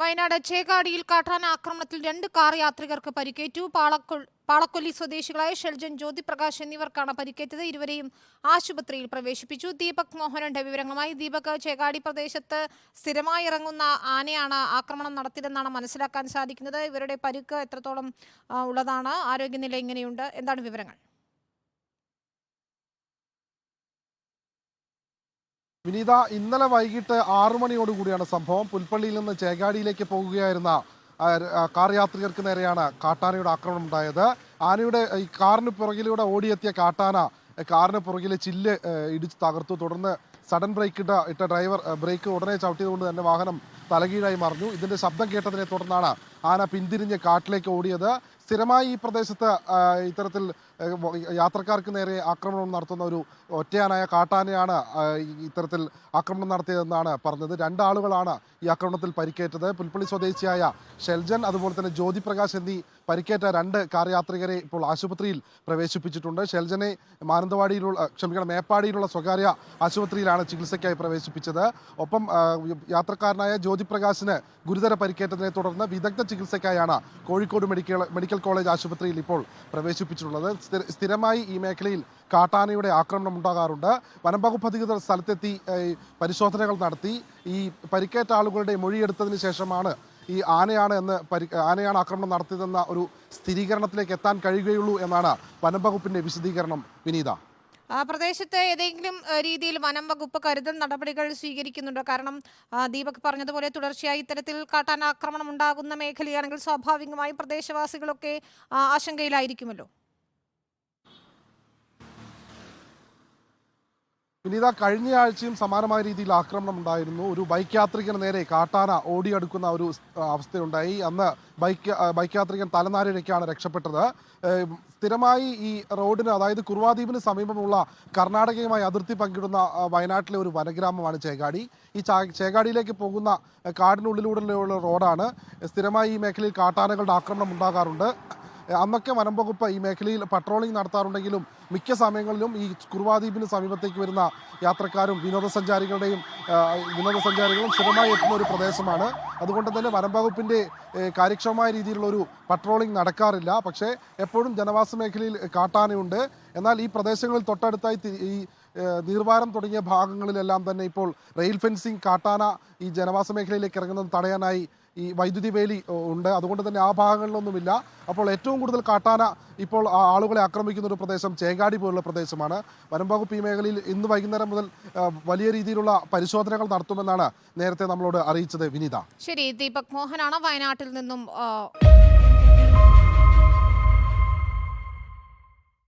വയനാട് ചേകാടിയിൽ കാട്ടാന ആക്രമണത്തിൽ രണ്ട് കാർ യാത്രികർക്ക് പരിക്കേറ്റു. പാളക്കൊ- പാളക്കൊല്ലി സ്വദേശികളായ ഷെൽജൻ ജ്യോതിപ്രകാശ് എന്നിവർക്കാണ് പരിക്കേറ്റത്. ഇരുവരെയും ആശുപത്രിയിൽ പ്രവേശിപ്പിച്ചു. ദീപക് മോഹനന്റെ വിവരങ്ങളുമായി ദീപക് ചേകാടി പ്രദേശത്ത് സ്ഥിരമായി ഇറങ്ങുന്ന ആനയാണ് ആക്രമണം നടത്തിയതെന്നാണ് മനസ്സിലാക്കാൻ സാധിക്കുന്നത്. ഇവരുടെ പരുക്ക് എത്രത്തോളം ഉള്ളതാണ്. ആരോഗ്യനില എങ്ങനെയുണ്ട്? എന്താണ് വിവരങ്ങൾ? വിനീത ഇന്നലെ വൈകിട്ട് ആറു മണിയോടുകൂടിയാണ് സംഭവം. പുൽപ്പള്ളിയിൽ നിന്ന് ചേകാടിയിലേക്ക് പോകുകയായിരുന്ന കാർ യാത്രികർക്ക് നേരെയാണ് കാട്ടാനയുടെ ആക്രമണം ഉണ്ടായത്. ആനയുടെ ഈ കാറിന് പുറകിലൂടെ ഓടിയെത്തിയ കാട്ടാന കാറിന് പുറകിലെ ചില്ല് ഇടിച്ച് തകർത്തു. തുടർന്ന് സഡൻ ബ്രേക്ക് ഇട്ട ഇട്ട ഡ്രൈവർ ബ്രേക്ക് ഉടനെ ചവിട്ടിയതുകൊണ്ട് തന്നെ വാഹനം തലകീഴായി മറിഞ്ഞു. ഇതിന്റെ ശബ്ദം കേട്ടതിനെ തുടർന്നാണ് ആന പിന്തിരിഞ്ഞ് കാട്ടിലേക്ക് ഓടിയത്. സ്ഥിരമായി ഈ പ്രദേശത്ത് ഇത്തരത്തിൽ യാത്രക്കാർക്ക് നേരെ ആക്രമണം നടത്തുന്ന ഒരു ഒറ്റയാനായ കാട്ടാനയാണ് ഇത്തരത്തിൽ ആക്രമണം നടത്തിയതെന്നാണ് പറഞ്ഞത്. രണ്ടാളുകളാണ് ഈ ആക്രമണത്തിൽ പരിക്കേറ്റത്. പുൽപ്പള്ളി സ്വദേശിയായ ഷെൽജൻ അതുപോലെ തന്നെ ജ്യോതി പ്രകാശ് എന്നീ പരിക്കേറ്റ രണ്ട് കാർ യാത്രികരെ ഇപ്പോൾ ആശുപത്രിയിൽ പ്രവേശിപ്പിച്ചിട്ടുണ്ട്. ഷെൽജനെ മാനന്തവാടിയിലുള്ള ക്ഷമിക്കണം മേപ്പാടിയിലുള്ള സ്വകാര്യ ആശുപത്രിയിലാണ് ചികിത്സയ്ക്കായി പ്രവേശിപ്പിച്ചത്. ഒപ്പം യാത്രക്കാരനായ ജ്യോതി പ്രകാശിന് ഗുരുതര പരിക്കേറ്റതിനെ തുടർന്ന് വിദഗ്ധ ചികിത്സയ്ക്കായാണ് കോഴിക്കോട് മെഡിക്കൽ മെഡിക്കൽ കോളേജ് ആശുപത്രിയിൽ ഇപ്പോൾ പ്രവേശിപ്പിച്ചിട്ടുള്ളത്. സ്ഥിരമായി ഈ മേഖലയിൽ കാട്ടാനയുടെ ആക്രമണം ഉണ്ടാകാറുണ്ട്. വനം വകുപ്പ് അധികൃതർ സ്ഥലത്തെത്തി പരിശോധനകൾ നടത്തി. ഈ പരിക്കേറ്റ ആളുകളുടെ മൊഴിയെടുത്തതിന് ശേഷമാണ് ഈ ആനയാണ് എന്ന് പരി ആനയാണ് ആക്രമണം നടത്തിയതെന്ന ഒരു സ്ഥിരീകരണത്തിലേക്ക് എത്താൻ കഴിയുകയുള്ളൂ എന്നാണ് വനം വകുപ്പിന്റെ വിശദീകരണം. വിനീത. പ്രദേശത്ത് ഏതെങ്കിലും രീതിയിൽ വനം വകുപ്പ് കരുതൽ നടപടികൾ സ്വീകരിക്കുന്നുണ്ടോ? കാരണം ആ, ദീപക് പറഞ്ഞതുപോലെ തുടർച്ചയായി ഇത്തരത്തിൽ കാട്ടാൻ ആക്രമണം ഉണ്ടാകുന്ന മേഖലയാണെങ്കിൽ സ്വാഭാവികമായും പ്രദേശവാസികളൊക്കെ ആശങ്കയിലായിരിക്കുമല്ലോ. വിനീത കഴിഞ്ഞ ആഴ്ചയും സമാനമായ രീതിയിൽ ആക്രമണം ഉണ്ടായിരുന്നു. ഒരു ബൈക്ക് യാത്രികന് നേരെ കാട്ടാന ഓടിയെടുക്കുന്ന ഒരു അവസ്ഥയുണ്ടായി. അന്ന് ബൈക്ക് ബൈക്ക് യാത്രികൻ തലനാരിഴയ്ക്കാണ് രക്ഷപ്പെട്ടത്. സ്ഥിരമായി ഈ റോഡിന് അതായത് കുറുവാദ്വീപിന് സമീപമുള്ള കർണാടകയുമായി അതിർത്തി പങ്കിടുന്ന വയനാട്ടിലെ ഒരു വനഗ്രാമമാണ് ചേകാടി. ഈ ചേകാടിയിലേക്ക് പോകുന്ന കാടിനുള്ളിലൂടെയുള്ള റോഡാണ്. സ്ഥിരമായി ഈ മേഖലയിൽ കാട്ടാനകളുടെ ആക്രമണം ഉണ്ടാകാറുണ്ട്. അന്നൊക്കെ വനം വകുപ്പ് ഈ മേഖലയിൽ പട്രോളിംഗ് നടത്താറുണ്ടെങ്കിലും മിക്ക സമയങ്ങളിലും ഈ കുറുവാദ്വീപിന് സമീപത്തേക്ക് വരുന്ന യാത്രക്കാരും വിനോദസഞ്ചാരികളുടെയും വിനോദസഞ്ചാരികളും സ്ഥിരമായി എത്തുന്ന ഒരു പ്രദേശമാണ്. അതുകൊണ്ട് തന്നെ വനം വകുപ്പിന്റെ കാര്യക്ഷമമായ രീതിയിലുള്ള ഒരു പട്രോളിംഗ് നടക്കാറില്ല. പക്ഷേ എപ്പോഴും ജനവാസ മേഖലയിൽ കാട്ടാനയുണ്ട്. എന്നാൽ ഈ പ്രദേശങ്ങളിൽ തൊട്ടടുത്തായി ഈ നീർവാരം തുടങ്ങിയ ഭാഗങ്ങളിലെല്ലാം തന്നെ ഇപ്പോൾ റെയിൽ ഫെൻസിങ് കാട്ടാന ഈ ജനവാസ മേഖലയിലേക്ക് ഇറങ്ങുന്നത് തടയാനായി ഈ വൈദ്യുതി വേലി ഉണ്ട്. അതുകൊണ്ട് തന്നെ ആ ഭാഗങ്ങളിലൊന്നുമില്ല. അപ്പോൾ ഏറ്റവും കൂടുതൽ കാട്ടാന ഇപ്പോൾ ആളുകളെ ആക്രമിക്കുന്ന ഒരു പ്രദേശം ചേങ്ങാടി പോലുള്ള പ്രദേശമാണ്. വനംവകുപ്പ് ഈ മേഖലയിൽ ഇന്ന് വൈകുന്നേരം മുതൽ വലിയ രീതിയിലുള്ള പരിശോധനകൾ നടത്തുമെന്നാണ് നേരത്തെ നമ്മളോട് അറിയിച്ചത് വിനീത. ശരി ദീപക് മോഹനാണ് വയനാട്ടിൽ നിന്നും